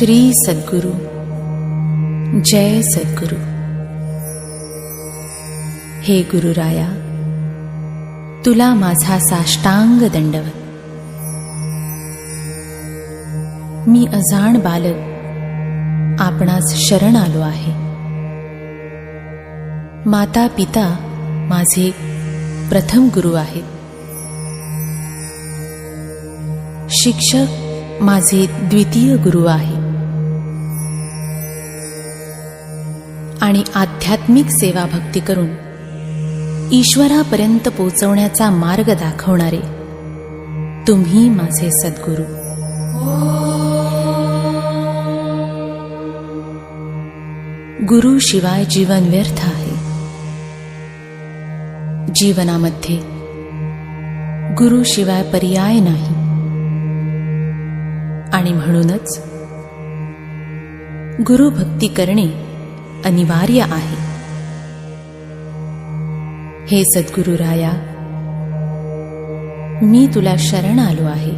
श्री सद्गुरु। जय सद्गुरु। हे गुरुराया तुला माझा साष्टांग दंडवत। मी अजाण बालक आपणास शरण आलो आहे। माता पिता माझे प्रथम गुरु आहेत। शिक्षक माझे द्वितीय गुरु आहे आणि आध्यात्मिक सेवा भक्ती करून ईश्वरापर्यंत पोचवण्याचा मार्ग दाखवणारे तुम्ही माझे सद्गुरू. गुरु शिवाय जीवन व्यर्थ आहे. जीवनामध्ये गुरु शिवाय पर्याय नाही. आणि म्हणूनच गुरुभक्ती करणे अनिवार्य आहे. हे सद्गुरु राया मी तुला शरण आलो आहे.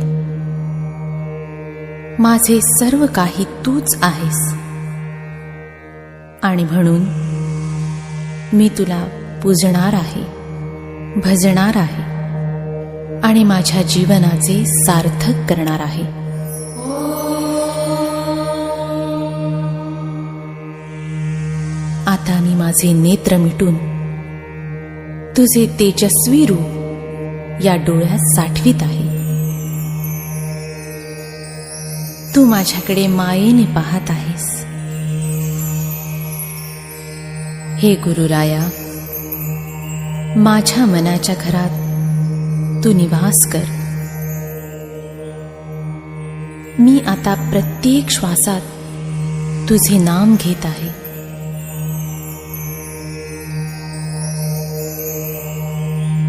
माझे सर्व काही तूच आहेस. आणि म्हणून मी तुला पूजणार आहे भजणार आहे आणि माझ्या जीवनाचे सार्थक करणार आहे. आता मी माझे नेत्र मिटून तुझे तेजस्वी रूप या डोळ्यात साठवीत आहे. तू माझ्याकडे मायेने पाहत आहेस. हे गुरुराया माझ्या मनाच्या घरात तू निवास कर. मी आता प्रत्येक श्वासात तुझे नाम घेत आहे.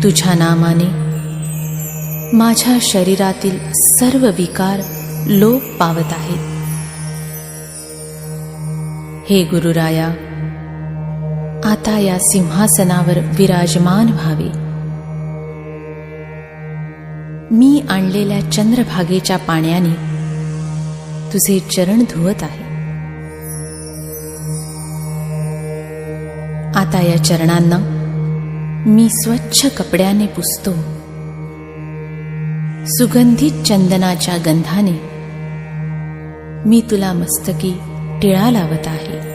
तुझ्या नामाने माझ्या शरीरातील सर्व विकार लोप पावत आहेत. हे गुरुराया आता या सिंहासनावर विराजमान व्हावे. मी आणलेल्या चंद्रभागेच्या पाण्याने तुझे चरण धुवत आहे. आता या चरणांना मी स्वच्छ कपड्याने पुसतो. सुगंधित चंदनाच्या गंधाने मी तुला मस्तकी टिळा लावत आहे.